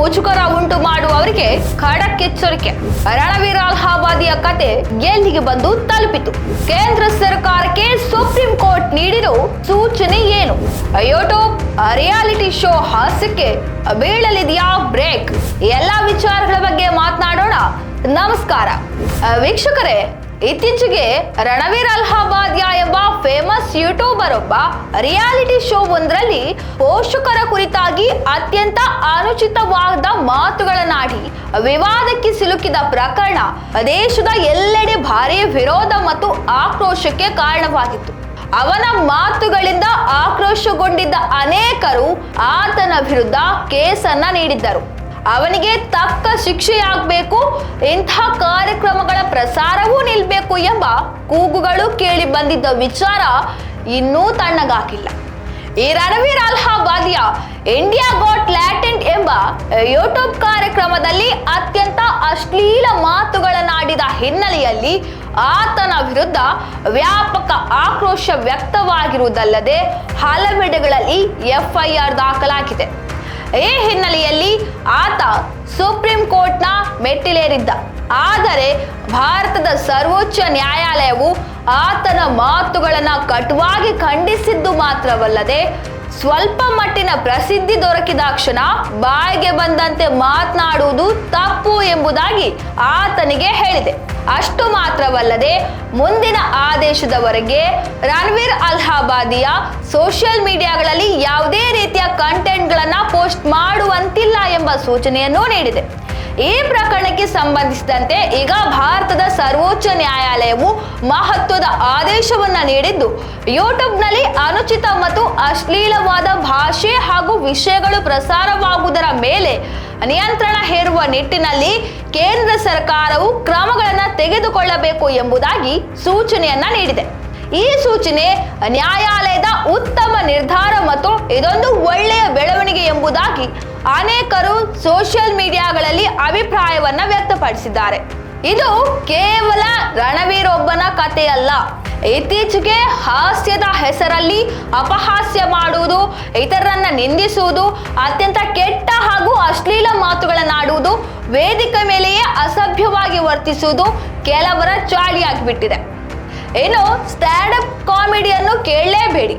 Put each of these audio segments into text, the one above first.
ಮುಜುಗರ ಉಂಟು ಮಾಡುವವರಿಗೆ ಖಡಕ್ ಎಚ್ಚರಿಕೆ ರಣವೀರ್ ಅಲ್ಹಾಬಾದಿಯ ಕತೆ ಎಲ್ಲಿಗೆ ಬಂದು ತಲುಪಿತು? ಕೇಂದ್ರ ಸರ್ಕಾರಕ್ಕೆ ಸುಪ್ರೀಂ ಕೋರ್ಟ್ ನೀಡಿರೋ ಸೂಚನೆ ಏನು? ಯೂಟ್ಯೂಬ್ ರಿಯಾಲಿಟಿ ಶೋ ಹಾಸ್ಯಕ್ಕೆ ಬೀಳಲಿದೆಯಾ ಬ್ರೇಕ್? ಎಲ್ಲಾ ವಿಚಾರಗಳ ಬಗ್ಗೆ ಮಾತನಾಡೋಣ. ನಮಸ್ಕಾರ. ವೀಕ್ಷಕರೇ ಇತ್ತೀಚೆಗೆ ರಣವೀರ್ ಅಲಹಾಬಾದ್ ಎಂಬ ಫೇಮಸ್ ಯೂಟ್ಯೂಬರ್ ಒಬ್ಬ ರಿಯಾಲಿಟಿ ಶೋ ಒಂದರಲ್ಲಿ ಪೋಷಕರ ಕುರಿತಾಗಿ ಅತ್ಯಂತ ಅನುಚಿತವಾದ ಮಾತುಗಳನ್ನಾಡಿ ವಿವಾದಕ್ಕೆ ಸಿಲುಕಿದ ಪ್ರಕರಣ ದೇಶದ ಎಲ್ಲೆಡೆ ಭಾರಿ ವಿರೋಧ ಮತ್ತು ಆಕ್ರೋಶಕ್ಕೆ ಕಾರಣವಾಗಿತ್ತು. ಅವನ ಮಾತುಗಳಿಂದ ಆಕ್ರೋಶಗೊಂಡಿದ್ದ ಅನೇಕರು ಆತನ ವಿರುದ್ಧ ಕೇಸನ್ನ ನೀಡಿದ್ದರು. ಅವನಿಗೆ ತಕ್ಕ ಶಿಕ್ಷೆಯಾಗಬೇಕು, ಇಂಥ ಕಾರ್ಯಕ್ರಮಗಳ ಪ್ರಸಾರವೂ ನಿಲ್ಬೇಕು ಎಂಬ ಕೂಗುಗಳು ಕೇಳಿ ಬಂದಿದ್ದ ವಿಚಾರ ಇನ್ನೂ ತಣ್ಣಗಾಗಿಲ್ಲ. ಈ Ranveer Allahbadia India got latent ಎಂಬ ಯೂಟ್ಯೂಬ್ ಕಾರ್ಯಕ್ರಮದಲ್ಲಿ ಅತ್ಯಂತ ಅಶ್ಲೀಲ ಮಾತುಗಳನ್ನಾಡಿದ ಹಿನ್ನೆಲೆಯಲ್ಲಿ ಆತನ ವಿರುದ್ಧ ವ್ಯಾಪಕ ಆಕ್ರೋಶ ವ್ಯಕ್ತವಾಗಿರುವುದಲ್ಲದೆ ಹಲವೆಡೆಗಳಲ್ಲಿ ಎಫ್ಐಆರ್ ದಾಖಲಾಗಿದೆ. ಈ ಹಿನ್ನೆಲೆಯಲ್ಲಿ ಆತ ಸುಪ್ರೀಂ ಕೋರ್ಟ್ನ ಮೆಟ್ಟಿಲೇರಿದ್ದ. ಆದರೆ ಭಾರತದ ಸರ್ವೋಚ್ಚ ನ್ಯಾಯಾಲಯವು ಆತನ ಮಾತುಗಳನ್ನು ಕಟುವಾಗಿ ಖಂಡಿಸಿದ್ದು ಮಾತ್ರವಲ್ಲದೆ ಸ್ವಲ್ಪ ಮಟ್ಟಿನ ಪ್ರಸಿದ್ಧಿ ದೊರಕಿದಾಕ್ಷಣ ಬಾಯಿಗೆ ಬಂದಂತೆ ಮಾತನಾಡುವುದು ತಪ್ಪು ಎಂಬುದಾಗಿ ಆತನಿಗೆ ಹೇಳಿದೆ. ಅಷ್ಟು ಮಾತ್ರವಲ್ಲದೆ ಮುಂದಿನ ಆದೇಶದವರೆಗೆ ರಣವೀರ್ ಅಲ್ಹಾಬಾದಿಯ ಸೋಷಿಯಲ್ ಮೀಡಿಯಾಗಳಲ್ಲಿ ಯಾವುದೇ ರೀತಿಯ ಕಂಟೆಂಟ್ಗಳನ್ನ ಪೋಸ್ಟ್ ಮಾಡುವಂತಿಲ್ಲ ಎಂಬ ಸೂಚನೆಯನ್ನು ನೀಡಿದೆ. ಈ ಪ್ರಕರಣಕ್ಕೆ ಸಂಬಂಧಿಸಿದಂತೆ ಈಗ ಭಾರತದ ಸರ್ವೋಚ್ಚ ನ್ಯಾಯಾಲಯವು ಮಹತ್ವದ ಆದೇಶವನ್ನ ನೀಡಿದ್ದು, ಯೂಟ್ಯೂಬ್ನಲ್ಲಿ ಅನುಚಿತ ಮತ್ತು ಅಶ್ಲೀಲವಾದ ಭಾಷೆ ಹಾಗೂ ವಿಷಯಗಳು ಪ್ರಸಾರವಾಗುವುದರ ಮೇಲೆ ನಿಯಂತ್ರಣ ಹೇರುವ ನಿಟ್ಟಿನಲ್ಲಿ ಕೇಂದ್ರ ಸರ್ಕಾರವು ಕ್ರಮಗಳನ್ನು ತೆಗೆದುಕೊಳ್ಳಬೇಕು ಎಂಬುದಾಗಿ ಸೂಚನೆಯನ್ನ ನೀಡಿದೆ. ಈ ಸೂಚನೆ ನ್ಯಾಯಾಲಯದ ಉತ್ತಮ ನಿರ್ಧಾರ ಮತ್ತು ಇದೊಂದು ಒಳ್ಳೆಯ ಬೆಳವಣಿಗೆ ಎಂಬುದಾಗಿ ಅನೇಕರು ಸೋಷಿಯಲ್ ಮೀಡಿಯಾಗಳಲ್ಲಿ ಅಭಿಪ್ರಾಯವನ್ನ ವ್ಯಕ್ತಪಡಿಸಿದ್ದಾರೆ. ಇದು ಕೇವಲ ರಣವೀರೊಬ್ಬನ ಕಥೆಯಲ್ಲ. ಇತ್ತೀಚೆಗೆ ಹಾಸ್ಯದ ಹೆಸರಲ್ಲಿ ಅಪಹಾಸ್ಯ ಮಾಡುವುದು, ಇತರರನ್ನ ನಿಂದಿಸುವುದು, ಅತ್ಯಂತ ಕೆಟ್ಟ ಹಾಗೂ ಅಶ್ಲೀಲ ಮಾತುಗಳನ್ನಾಡುವುದು ವೇದಿಕೆ ಮೇಲೆಯೇ ಅಸಭ್ಯವಾಗಿ ವರ್ತಿಸುವುದು ಕೆಲವರ ಚಾಳಿಯಾಗಿಬಿಟ್ಟಿದೆ. ಇನ್ನು ಸ್ಟ್ಯಾಂಡ್ ಅಪ್ ಕಾಮಿಡಿಯನ್ನು ಕೇಳಲೇಬೇಡಿ.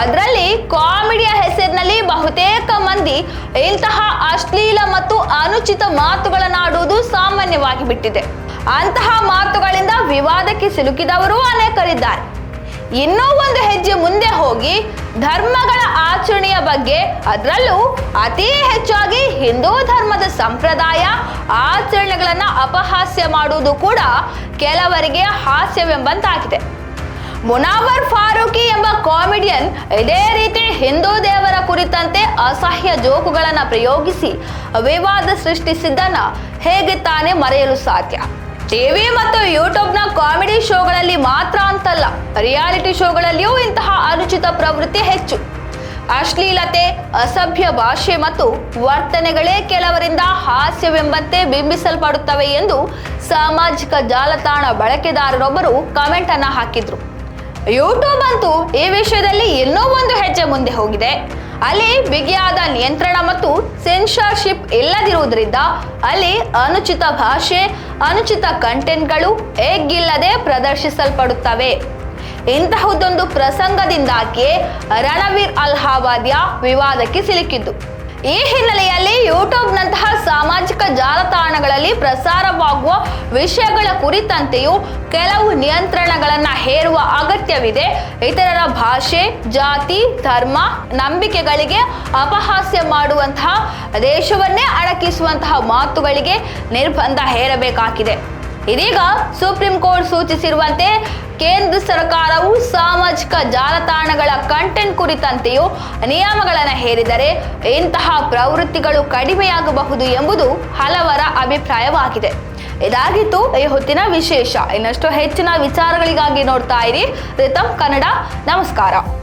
ಅದರಲ್ಲಿ ಕಾಮಿಡಿಯ ಹೆಸರಿನಲ್ಲಿ ಬಹುತೇಕ ಮಂದಿ ಇಂತಹ ಅಶ್ಲೀಲ ಮತ್ತು ಅನುಚಿತ ಮಾತುಗಳನ್ನಾಡುವುದು ಸಾಮಾನ್ಯವಾಗಿ ಬಿಟ್ಟಿದೆ ಅಂತಹ ಮಾತುಗಳಿಂದ ವಿವಾದಕ್ಕೆ ಸಿಲುಕಿದವರು ಅನೇಕರಿದ್ದಾರೆ. ಇನ್ನೂ ಒಂದು ಹೆಜ್ಜೆ ಮುಂದೆ ಹೋಗಿ ಧರ್ಮಗಳ ಆಚರಣೆಯ ಬಗ್ಗೆ ಅದರಲ್ಲೂ ಅತಿ ಹೆಚ್ಚಾಗಿ ಹಿಂದೂ ಧರ್ಮದ ಸಂಪ್ರದಾಯ ಆಚರಣೆಗಳನ್ನು ಅಪಹಾಸ್ಯ ಮಾಡುವುದು ಕೂಡ ಕೆಲವರಿಗೆ ಹಾಸ್ಯವೆಂಬಂತಾಗಿದೆ. ಮುನಾವರ್ ಫಾರೂಕಿ ಎಂಬ ಕಾಮಿಡಿಯನ್ ಇದೇ ರೀತಿ ಹಿಂದೂ ದೇವರ ಕುರಿತಂತೆ ಅಸಹ್ಯ ಜೋಕುಗಳನ್ನು ಪ್ರಯೋಗಿಸಿ ವಿವಾದ ಸೃಷ್ಟಿಸಿದ್ದನ್ನು ಹೇಗೆ ತಾನೇ ಮರೆಯಲು ಸಾಧ್ಯ? ಟಿವಿ ಮತ್ತು ಯೂಟ್ಯೂಬ್ನ ಕಾಮಿಡಿ ಶೋಗಳಲ್ಲಿ ಮಾತ್ರ ಅಂತಲ್ಲ, ರಿಯಾಲಿಟಿ ಶೋಗಳಲ್ಲಿಯೂ ಇಂತಹ ಅನುಚಿತ ಪ್ರವೃತ್ತಿ ಹೆಚ್ಚು. ಅಶ್ಲೀಲತೆ, ಅಸಭ್ಯ ಭಾಷೆ ಮತ್ತು ವರ್ತನೆಗಳೇ ಕೆಲವರಿಂದ ಹಾಸ್ಯವೆಂಬಂತೆ ಬಿಂಬಿಸಲ್ಪಡುತ್ತವೆ ಎಂದು ಸಾಮಾಜಿಕ ಜಾಲತಾಣ ಬಳಕೆದಾರರೊಬ್ಬರು ಕಮೆಂಟ್ ಅನ್ನ ಹಾಕಿದ್ರು. ಯೂಟ್ಯೂಬ್ ಅಂತೂ ಈ ವಿಷಯದಲ್ಲಿ ಇನ್ನೂ ಒಂದು ಹೆಜ್ಜೆ ಮುಂದೆ ಹೋಗಿದೆ. ಅಲ್ಲಿ ಬಿಗಿಯಾದ ನಿಯಂತ್ರಣ ಮತ್ತು ಸೆನ್ಸಾರ್ಶಿಪ್ ಇಲ್ಲದಿರುವುದರಿಂದ ಅಲ್ಲಿ ಅನುಚಿತ ಭಾಷೆ, ಅನುಚಿತ ಕಂಟೆಂಟ್ಗಳು ಎಗ್ಗಿಲ್ಲದೆ ಪ್ರದರ್ಶಿಸಲ್ಪಡುತ್ತವೆ. ಇಂತಹದ್ದೊಂದು ಪ್ರಸಂಗದಿಂದಾಗಿಯೇ ರಣವೀರ್ ಅಲ್ಹಾಬಾದ್ಯ ವಿವಾದಕ್ಕೆ ಸಿಲುಕಿದ್ದು. ಈ ಹಿನ್ನೆಲೆಯಲ್ಲಿ ಯೂಟ್ಯೂಬ್ನಂತಹ ಸಾಮಾಜಿಕ ಜಾಲತಾಣಗಳಲ್ಲಿ ಪ್ರಸಾರವಾಗುವ ವಿಷಯಗಳ ಕುರಿತಂತೆಯೂ ಕೆಲವು ನಿಯಂತ್ರಣಗಳನ್ನು ಹೇರುವ ಅಗತ್ಯವಿದೆ. ಇತರರ ಭಾಷೆ, ಜಾತಿ, ಧರ್ಮ, ನಂಬಿಕೆಗಳಿಗೆ ಅಪಹಾಸ್ಯ ಮಾಡುವಂತಹ, ದೇಶವನ್ನೇ ಅಡಕಿಸುವಂತಹ ಮಾತುಗಳಿಗೆ ನಿರ್ಬಂಧ ಹೇರಬೇಕಾಗಿದೆ. ಇದೀಗ ಸುಪ್ರೀಂ ಕೋರ್ಟ್ ಸೂಚಿಸಿರುವಂತೆ ಕೇಂದ್ರ ಸರ್ಕಾರವು ಸಾಮಾಜಿಕ ಜಾಲತಾಣಗಳ ಕಂಟೆಂಟ್ ಕುರಿತಂತೆಯೂ ನಿಯಮಗಳನ್ನು ಹೇರಿದರೆ ಇಂತಹ ಪ್ರವೃತ್ತಿಗಳು ಕಡಿಮೆಯಾಗಬಹುದು ಎಂಬುದು ಹಲವರ ಅಭಿಪ್ರಾಯವಾಗಿದೆ. ಇದಾಗಿತ್ತು ಈ ಹೊತ್ತಿನ ವಿಶೇಷ. ಇನ್ನಷ್ಟು ಹೆಚ್ಚಿನ ವಿಚಾರಗಳಿಗಾಗಿ ನೋಡ್ತಾ ಇರಿ. ರಿತಮ್ ಕನ್ನಡ. ನಮಸ್ಕಾರ.